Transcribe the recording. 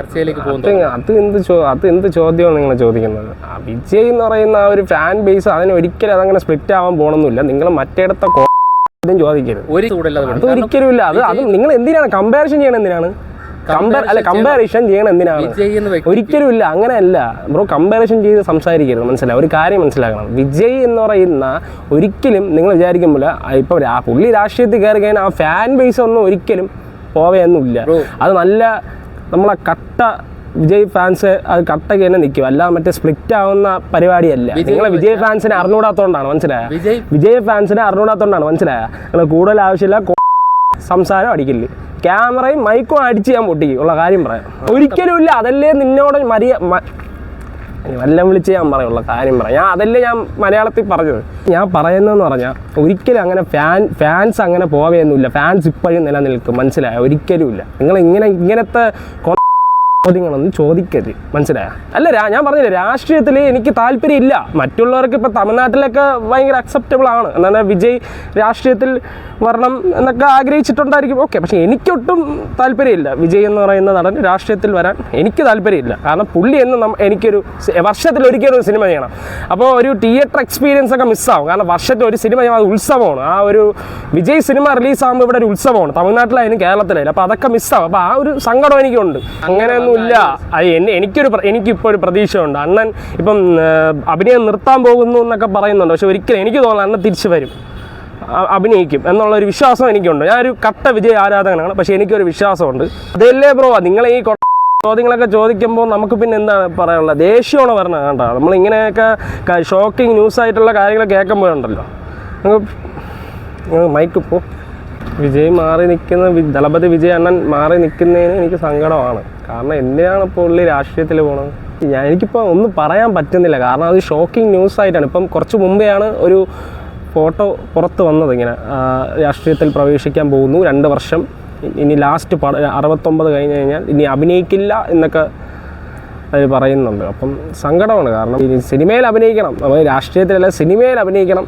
ചർച്ചയിലേക്ക് പോകുന്നു. അത് എന്ത് ചോ അത് എന്ത് ചോദ്യമാണ് നിങ്ങൾ ചോദിക്കുന്നത്? വിജയ് എന്ന് പറയുന്ന ആ ഒരു ഫാൻ ബേസ് അതിന് ഒരിക്കലും അതങ്ങനെ സ്പ്ലിറ്റ് ആവാൻ പോകണമെന്നില്ല നിങ്ങൾ മറ്റേടത്തെ ചോദിക്കരുത്. ഒരു അത് ഒരിക്കലും ഇല്ല അത് അത് നിങ്ങൾ എന്തിനാണ്? കമ്പാരിസൺ ചെയ്യണം എന്തിനാണ്? കമ്പയർ അല്ല കമ്പാരിഷൻ ചെയ്യണം എന്തിനാണ്? ഒരിക്കലും ഇല്ല അങ്ങനെയല്ല. ബ്രോ കമ്പാരിസൺ ചെയ്ത് സംസാരിക്കരുത്. മനസ്സിലായി? ഒരു കാര്യം മനസ്സിലാക്കണം. വിജയ് എന്ന് പറയുന്ന ഒരിക്കലും നിങ്ങൾ വിചാരിക്കുമ്പോൾ ഇപ്പോൾ ആ പുള്ളി രാഷ്ട്രീയത്തിൽ കയറി കഴിഞ്ഞാൽ ആ ഫാൻ ബേസ് ഒന്നും ഒരിക്കലും പോവുകയൊന്നുമില്ല Bro. അത് നല്ല നമ്മളെ കട്ട വിജയ് ഫാൻസ് അത് കട്ടയ്ക്ക് തന്നെ നിൽക്കും. അല്ല മറ്റേ സ്പ്ലിറ്റ് ആവുന്ന പരിപാടിയല്ല. നിങ്ങൾ നിങ്ങളെ വിജയ് ഫാൻസിനെ അറിഞ്ഞൂടാത്തോണ്ടാണ് മനസ്സിലായ? വിജയ് വിജയ് ഫാൻസിനെ അറിഞ്ഞൂടാത്തോണ്ടാണ് മനസ്സിലായ? നിങ്ങൾ കൂടുതൽ ആവശ്യമില്ല സംസാരം അടിക്കില്ല. ക്യാമറയും മൈക്കും അടിച്ച് ഞാൻ പൊട്ടിക്കും. ഉള്ള കാര്യം പറയാം. ഒരിക്കലും ഇല്ല അതല്ലേ നിന്നോട് മരിയ വല്ലം വിളിച്ച് ഞാൻ പറയുള്ള കാര്യം പറയാം. ഞാൻ അതല്ലേ ഞാൻ മലയാളത്തിൽ പറഞ്ഞത്. ഞാൻ പറയുന്നതെന്ന് പറഞ്ഞാൽ ഒരിക്കലും അങ്ങനെ ഫാൻ ഫാൻസ് അങ്ങനെ പോവുകയൊന്നുമില്ല ഫാൻസ് ഇപ്പോഴും നിലനിൽക്കും മനസ്സിലായ? ഒരിക്കലും ഇല്ല നിങ്ങൾ ഇങ്ങനെ ഇങ്ങനത്തെ ചോദ്യങ്ങളൊന്നും ചോദിക്കരുത്. മനസ്സിലായ? അല്ല ഞാൻ പറഞ്ഞില്ല രാഷ്ട്രീയത്തിൽ എനിക്ക് താല്പര്യമില്ല. മറ്റുള്ളവർക്ക് ഇപ്പോൾ തമിഴ്നാട്ടിലൊക്കെ ഭയങ്കര അക്സെപ്റ്റബിൾ ആണ്. എന്നാൽ വിജയ് രാഷ്ട്രീയത്തിൽ വരണം എന്നൊക്കെ ആഗ്രഹിച്ചിട്ടുണ്ടായിരിക്കും. ഓക്കെ പക്ഷേ എനിക്കൊട്ടും താല്പര്യമില്ല. വിജയ് എന്ന് പറയുന്ന നടൻ രാഷ്ട്രീയത്തിൽ വരാൻ എനിക്ക് താല്പര്യമില്ല. കാരണം പുള്ളി എന്ന് എനിക്കൊരു വർഷത്തിൽ ഒരിക്കലും ഒരു സിനിമ ചെയ്യണം. അപ്പോൾ ഒരു തിയേറ്റർ എക്സ്പീരിയൻസ് ഒക്കെ മിസ്സാവും കാരണം വർഷത്തിൽ ഒരു സിനിമ ചെയ്യുമ്പോൾ അത് ഉത്സവമാണ്. ആ ഒരു വിജയ് സിനിമ റിലീസാകുമ്പോൾ ഇവിടെ ഒരു ഉത്സവമാണ്. തമിഴ്നാട്ടിലായാലും കേരളത്തിലായാലും. അപ്പോൾ അതൊക്കെ മിസ്സാവും അപ്പോൾ ആ ഒരു സങ്കടം എനിക്കുണ്ട്. അങ്ങനെയൊന്നും ഇല്ല അത് എനിക്കൊരു എനിക്കിപ്പോൾ ഒരു പ്രതീക്ഷയുണ്ട്. അണ്ണൻ ഇപ്പം അഭിനയം നിർത്താൻ പോകുന്നു എന്നൊക്കെ പറയുന്നുണ്ട്. പക്ഷെ ഒരിക്കലും എനിക്ക് തോന്നുന്നു അണ്ണൻ തിരിച്ചു വരും. അഭിനയിക്കും എന്നുള്ളൊരു വിശ്വാസം എനിക്കുണ്ട്. ഞാനൊരു കട്ട വിജയ ആരാധകനാണ്. പക്ഷെ എനിക്കൊരു വിശ്വാസമുണ്ട്. അതല്ലേ ബ്രോ? നിങ്ങൾ ഈ ചോദ്യങ്ങളൊക്കെ ചോദിക്കുമ്പോൾ നമുക്ക് പിന്നെ എന്താണ് പറയാനുള്ളത്? ദേഷ്യമാണ് പറഞ്ഞത് കേട്ടോ നമ്മൾ ഇങ്ങനെയൊക്കെ ഷോക്കിംഗ് ന്യൂസ് ആയിട്ടുള്ള കാര്യങ്ങൾ കേൾക്കുമ്പോഴുണ്ടല്ലോ. മൈക്ക് പോ. വിജയ് മാറി നിൽക്കുന്ന ദളപതി വിജയ് അണ്ണൻ മാറി നിൽക്കുന്നതിന് എനിക്ക് സങ്കടമാണ്. കാരണം എന്തിനാണ് ഇപ്പോൾ ഉള്ളിൽ രാഷ്ട്രീയത്തിൽ പോണത്? ഞാൻ എനിക്കിപ്പോൾ ഒന്നും പറയാൻ പറ്റുന്നില്ല. കാരണം അത് ഷോക്കിംഗ് ന്യൂസ് ആയിട്ടാണ്. ഇപ്പം കുറച്ച് മുമ്പെയാണ് ഒരു ഫോട്ടോ പുറത്ത് വന്നത് ഇങ്ങനെ. രാഷ്ട്രീയത്തിൽ പ്രവേശിക്കാൻ പോകുന്നു. രണ്ട് വർഷം. ഇനി ലാസ്റ്റ് പട അറുപത്തൊമ്പത് കഴിഞ്ഞ് കഴിഞ്ഞാൽ ഇനി അഭിനയിക്കില്ല എന്നൊക്കെ അതിൽ പറയുന്നുണ്ട്. അപ്പം സങ്കടമാണ്. കാരണം ഇനി സിനിമയിൽ അഭിനയിക്കണം. നമ്മൾ രാഷ്ട്രീയത്തിലല്ല സിനിമയിൽ അഭിനയിക്കണം.